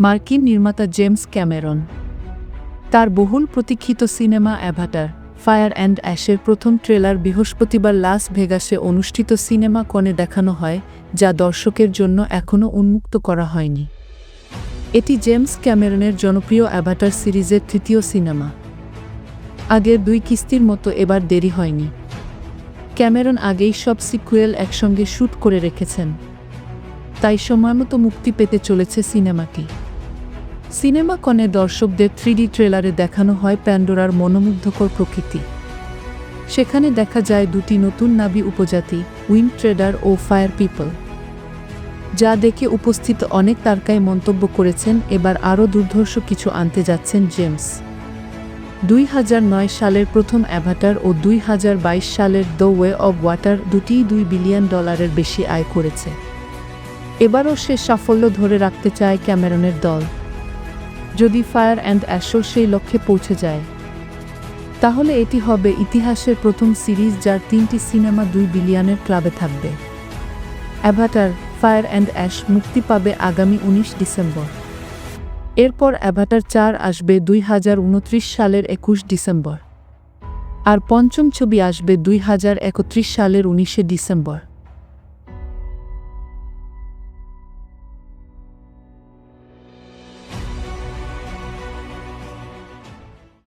মার্কিন নির্মাতা James Cameron. তার বহুল প্রতীক্ষিত সিনেমা অ্যাভাটার, ফায়ার অ্যান্ড অ্যাশের প্রথম ট্রেলার বৃহস্পতিবার লাস ভেগাসে অনুষ্ঠিত সিনেমা কনে দেখানো হয়, যা দর্শকের জন্য এখনও উন্মুক্ত করা হয়নি। এটি জেমস ক্যামেরনের জনপ্রিয় অ্যাভাটার সিরিজের তৃতীয় সিনেমা। আগের দুই কিস্তির মতো এবার দেরি হয়নি। ক্যামেরন আগেই সব সিকুয়েল একসঙ্গে শ্যুট করে রেখেছেন। তাই সময়মতো মুক্তি পেতে চলেছে সিনেমাটি। সিনেমা কনে দর্শকদের থ্রিডি ট্রেলারে দেখানো হয় প্যান্ডোরার মনোমুগ্ধকর প্রকৃতি। সেখানে দেখা যায় দুটি নতুন নাবি উপজাতি, উইন্ড ট্রেডার ও ফায়ার পিপল। যা দেখে উপস্থিত অনেক তারকায় মন্তব্য করেছেন, এবার আরও দুর্ধর্ষ কিছু আনতে যাচ্ছেন জেমস। দুই হাজার নয় সালের প্রথম অ্যাভাটার ও দুই হাজার বাইশ সালের দ্য ওয়ে অব ওয়াটার দুটিই দুই বিলিয়ন ডলারের বেশি আয় করেছে। এবারও সে সাফল্য ধরে রাখতে চায় ক্যামেরনের দল। যদি ফায়ার অ্যান্ড অ্যাশো সেই লক্ষ্যে পৌঁছে যায়। তাহলে এটি হবে ইতিহাসের প্রথম সিরিজ যার তিনটি সিনেমা দুই বিলিয়নের ক্লাবে থাকবে। অ্যাভাটার, ফায়ার অ্যান্ড অ্যাশ মুক্তি পাবে আগামী উনিশ ডিসেম্বর। এরপর অ্যাভাটার চার আসবে দুই হাজার উনত্রিশ সালের একুশ ডিসেম্বর। আর পঞ্চম ছবি আসবে দুই হাজার একত্রিশ সালের উনিশে ডিসেম্বর।